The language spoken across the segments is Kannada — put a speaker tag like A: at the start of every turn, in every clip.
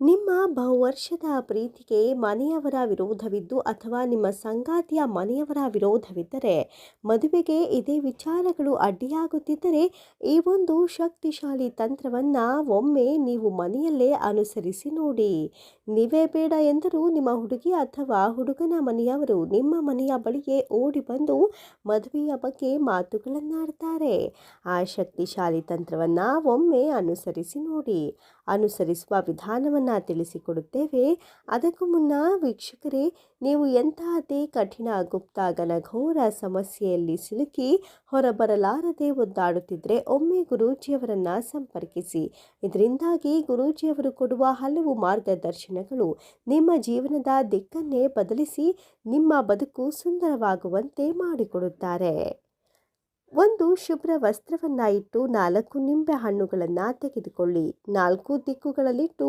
A: ನಿಮ್ಮ ಬಹುವರ್ಷದ ಪ್ರೀತಿಗೆ ಮನೆಯವರ ವಿರೋಧವಿದ್ದು ಅಥವಾ ನಿಮ್ಮ ಸಂಗಾತಿಯ ಮನೆಯವರ ವಿರೋಧವಿದ್ದರೆ, ಮದುವೆಗೆ ಇದೇ ವಿಚಾರಗಳು ಅಡ್ಡಿಯಾಗುತ್ತಿದ್ದರೆ, ಈ ಒಂದು ಶಕ್ತಿಶಾಲಿ ತಂತ್ರವನ್ನು ಒಮ್ಮೆ ನೀವು ಮನೆಯಲ್ಲೇ ಅನುಸರಿಸಿ ನೋಡಿ. ನೀವೇ ಬೇಡ ಎಂದರೂ ನಿಮ್ಮ ಹುಡುಗಿ ಅಥವಾ ಹುಡುಗನ ಮನೆಯವರು ನಿಮ್ಮ ಮನೆಯ ಬಳಿಗೆ ಓಡಿ ಬಂದು ಮದುವೆಯ ಬಗ್ಗೆ ಮಾತುಗಳನ್ನಾಡ್ತಾರೆ. ಆ ಶಕ್ತಿಶಾಲಿ ತಂತ್ರವನ್ನು ಒಮ್ಮೆ ಅನುಸರಿಸಿ ನೋಡಿ. ಅನುಸರಿಸುವ ವಿಧಾನವನ್ನು ತಿಳಿಸಿಕೊಡುತ್ತೇವೆ. ಅದಕ್ಕೂ ಮುನ್ನ ವೀಕ್ಷಕರೇ, ನೀವು ಎಂತಹದೇ ಕಠಿಣ ಗುಪ್ತ ಘೋರ ಸಮಸ್ಯೆಯಲ್ಲಿ ಸಿಲುಕಿ ಹೊರಬರಲಾರದೆ ಒದ್ದಾಡುತ್ತಿದ್ದರೆ ಒಮ್ಮೆ ಗುರೂಜಿಯವರನ್ನು ಸಂಪರ್ಕಿಸಿ. ಇದರಿಂದಾಗಿ ಗುರೂಜಿಯವರು ಕೊಡುವ ಹಲವು ಮಾರ್ಗದರ್ಶನಗಳು ನಿಮ್ಮ ಜೀವನದ ದಿಕ್ಕನ್ನೇ ಬದಲಿಸಿ ನಿಮ್ಮ ಬದುಕು ಸುಂದರವಾಗುವಂತೆ ಮಾಡಿಕೊಡುತ್ತಾರೆ. ಒಂದು ಶುಭ್ರ ವಸ್ತ್ರವನ್ನು ಇಟ್ಟು ನಾಲ್ಕು ನಿಂಬೆ ಹಣ್ಣುಗಳನ್ನು ತೆಗೆದುಕೊಳ್ಳಿ. ನಾಲ್ಕು ದಿಕ್ಕುಗಳಲ್ಲಿಟ್ಟು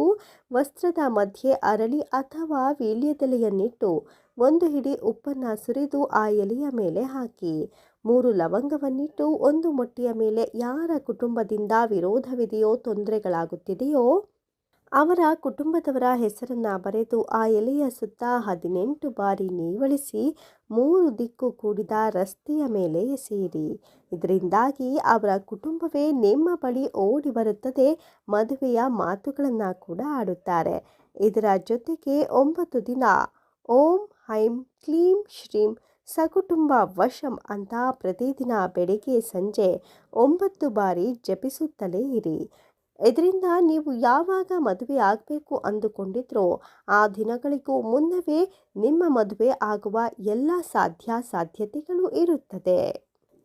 A: ವಸ್ತ್ರದ ಮಧ್ಯೆ ಅರಳಿ ಅಥವಾ ವೀಳ್ಯದೆಲೆಯನ್ನಿಟ್ಟು ಒಂದು ಹಿಡಿ ಉಪ್ಪನ್ನು ಸುರಿದು ಆ ಎಲೆಯ ಮೇಲೆ ಹಾಕಿ. ಮೂರು ಲವಂಗವನ್ನಿಟ್ಟು ಒಂದು ಮೊಟ್ಟೆಯ ಮೇಲೆ ಯಾರ ಕುಟುಂಬದಿಂದ ವಿರೋಧವಿದೆಯೋ ತೊಂದರೆಗಳಾಗುತ್ತಿದೆಯೋ ಅವರ ಕುಟುಂಬದವರ ಹೆಸರನ್ನು ಬರೆದು ಆ ಎಲೆಯ ಸುತ್ತ ಹದಿನೆಂಟು ಬಾರಿ ನೀವಳಿಸಿ ಮೂರು ದಿಕ್ಕು ಕೂಡಿದ ರಸ್ತೆಯ ಮೇಲೆ ಎಸೆಯಿರಿ. ಇದರಿಂದಾಗಿ ಅವರ ಕುಟುಂಬವೇ ನಿಮ್ಮ ಬಳಿ ಓಡಿ ಬರುತ್ತದೆ, ಮದುವೆಯ ಮಾತುಗಳನ್ನು ಕೂಡ ಆಡುತ್ತಾರೆ. ಇದರ ಜೊತೆಗೆ ಒಂಬತ್ತು ದಿನ ಓಂ ಹೈಂ ಕ್ಲೀಂ ಶ್ರೀಂ ಸಕುಟುಂಬ ವಶಂ ಅಂತ ಪ್ರತಿದಿನ ಬೆಳಗ್ಗೆ ಸಂಜೆ ಒಂಬತ್ತು ಬಾರಿ ಜಪಿಸುತ್ತಲೇ ಇರಿ. ಇದರಿಂದ ನೀವು ಯಾವಾಗ ಮದುವೆ ಆಗಬೇಕು ಅಂದುಕೊಂಡಿದ್ರೋ ಆ ದಿನಗಳಿಗೂ ಮುನ್ನವೇ ನಿಮ್ಮ ಮದುವೆ ಆಗುವ ಎಲ್ಲ ಸಾಧ್ಯ ಸಾಧ್ಯತೆಗಳು ಇರುತ್ತದೆ.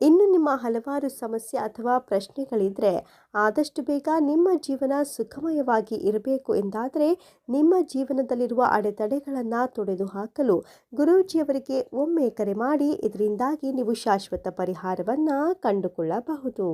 A: ಇನ್ನು ನಿಮ್ಮ ಹಲವಾರು ಸಮಸ್ಯೆ ಅಥವಾ ಪ್ರಶ್ನೆಗಳಿದ್ದರೆ ಆದಷ್ಟು ಬೇಗ ನಿಮ್ಮ ಜೀವನ ಸುಖಮಯವಾಗಿ ಇರಬೇಕು ಎಂದಾದರೆ ನಿಮ್ಮ ಜೀವನದಲ್ಲಿರುವ ಅಡೆತಡೆಗಳನ್ನು ತೊಡೆದು ಹಾಕಲು ಗುರೂಜಿಯವರಿಗೆ ಒಮ್ಮೆ ಕರೆ ಮಾಡಿ ಇದರಿಂದಾಗಿ ನೀವು ಶಾಶ್ವತ ಪರಿಹಾರವನ್ನು ಕಂಡುಕೊಳ್ಳಬಹುದು.